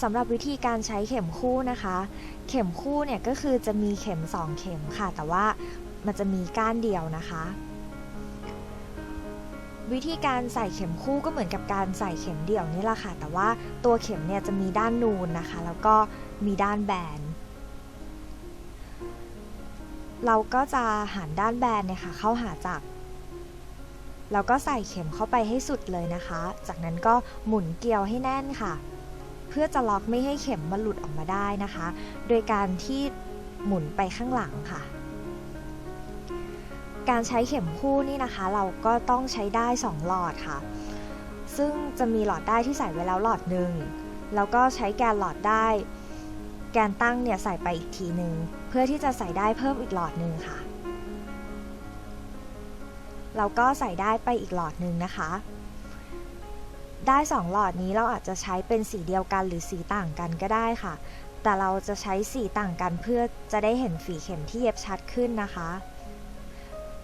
สำหรับวิธีการใช้เข็มคู่นะคะ เข็มคู่เนี่ยก็คือจะมีเข็ม 2 เข็มค่ะ แต่ว่ามันจะมีก้านเดียวนะคะ วิธีการใส่เข็มคู่ก็เหมือนกับการใส่เข็มเดี่ยวนี่แหละค่ะ แต่ว่าตัวเข็มเนี่ยจะมีด้านนูนนะคะ แล้วก็มีด้านแบน เราก็จะหันด้านแบนเนี่ยค่ะเข้าหาจักรแล้วก็ใส่เข็มเข้าไปให้สุดเลยนะคะ จากนั้นก็หมุนเกลียวให้แน่นค่ะ เพื่อจะล็อกไม่ให้เข็มมันหลุดออกมาได้นะคะ โดยการที่หมุนไปข้างหลังค่ะ การใช้เข็มคู่นี่นะคะ เราก็ต้องใช้ได้ 2 หลอดค่ะ ซึ่งจะมีหลอดได้ที่ใส่ไว้แล้วหลอดหนึ่งแล้วก็ใช้แกนหลอดได้ แกนตั้งเนี่ยใส่ไปอีกทีหนึ่งเพื่อที่จะใส่ได้เพิ่มอีกหลอดหนึ่งค่ะ เราก็ใส่ได้ไปอีกหลอดหนึ่งนะคะ ได้ 2 หลอดนี้เราอาจจะใช้เป็นสีเดียวกันหรือสีต่างกันก็ได้ค่ะ แต่เราจะใช้สีต่างกันเพื่อจะได้เห็นฝีเข็มที่เย็บชัดขึ้นนะคะ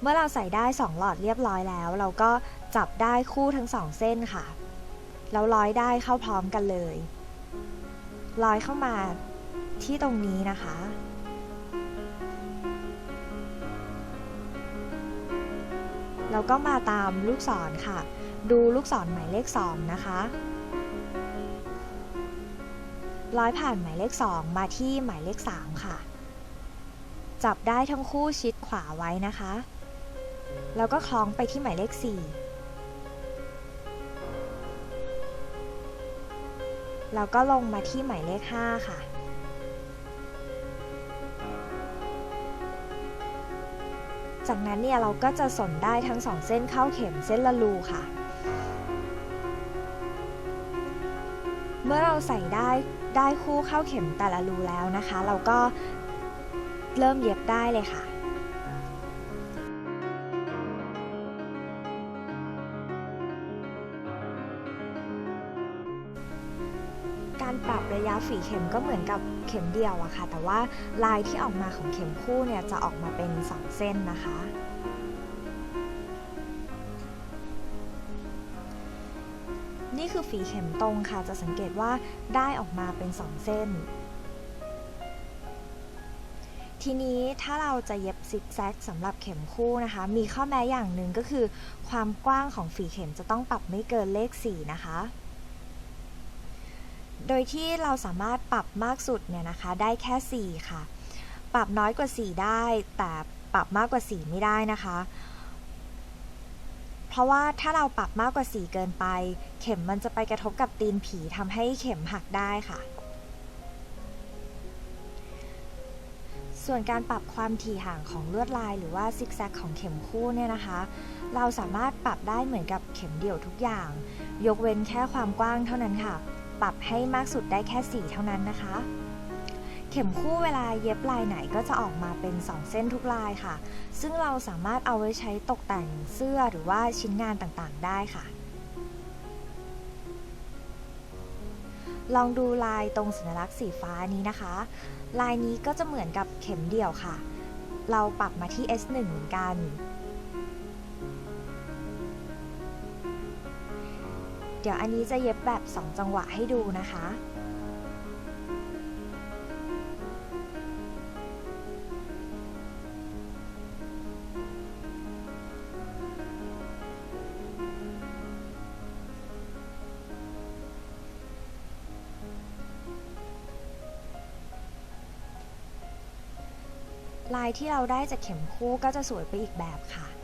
เมื่อเราใส่ได้ 2 หลอดเรียบร้อยแล้ว เราก็จับได้คู่ทั้ง 2 เส้นค่ะ แล้วร้อยได้เข้าพร้อมกันเลย ร้อยเข้ามาที่ตรงนี้นะคะแล้วก็มาตามลูกศรค่ะ ดูลูกศรหมายเลข 2 นะคะร้อยผ่านหมายเลข 2 มาที่หมายเลข 3 ค่ะ จับได้ทั้งคู่ชิดขวาไว้นะคะ แล้วก็คล้องไปที่หมายเลข 4 แล้วก็ลงมาที่หมายเลข 5 ค่ะจากนั้นเนี่ยเราก็จะสนได้ทั้งสองเส้นเข้าเข็มเส้นละรูค่ะ เมื่อเราใส่ได้ได้คู่เข้าเข็มแต่ละรูแล้วนะคะ เราก็เริ่มเย็บได้เลยค่ะการปรับระยะฝีเข็มก็เหมือนกับเข็มเดียวอะค่ะ แต่ว่าลายที่ออกมาของเข็มคู่เนี่ยจะออกมาเป็น 2 เส้นนะคะ นี่คือฝีเข็มตรงค่ะ จะสังเกตว่าได้ออกมาเป็น 2 เส้น ทีนี้ถ้าเราจะเย็บซิกแซกสำหรับเข็มคู่นะคะ มีข้อแม้อย่างหนึ่งก็คือ ความกว้างของฝีเข็มจะต้องปรับไม่เกินเลข 4 นะคะ โดยที่เราสามารถปรับมากสุดเนี่ยนะคะ ได้แค่ 4 ค่ะ ปรับน้อยกว่า 4 ได้ แต่ปรับมากกว่า 4 ไม่ได้นะคะ เพราะว่าถ้าเราปรับมากกว่า 4 เกินไป เข็มมันจะไปกระทบกับตีนผีทำให้เข็มหักได้ค่ะ ส่วนการปรับความถี่ห่างของลวดลาย หรือว่าซิกแซกของเข็มคู่เนี่ยนะคะ เราสามารถปรับได้เหมือนกับเข็มเดี่ยวทุกอย่าง ยกเว้นแค่ความกว้างเท่านั้นค่ะ ปรับให้มากสุดได้แค่ 4 เท่านั้นนะคะ เข็มคู่เวลาเย็บลายไหนก็จะออกมาเป็น 2 เส้นทุกลายค่ะ ซึ่งเราสามารถเอาไว้ใช้ตกแต่งเสื้อหรือว่าชิ้นงานต่างๆ ได้ค่ะ ลองดูลายตรงสัญลักษณ์สีฟ้านี้นะคะ ลายนี้ก็จะเหมือนกับเข็มเดี่ยวค่ะ เราปรับมาที่ S1 เหมือนกัน เดี๋ยวอันนี้จะเย็บแบบ 2 จังหวะให้ดูนะคะ ลายที่เราได้จากเข็มคู่ก็จะสวยไปอีกแบบค่ะ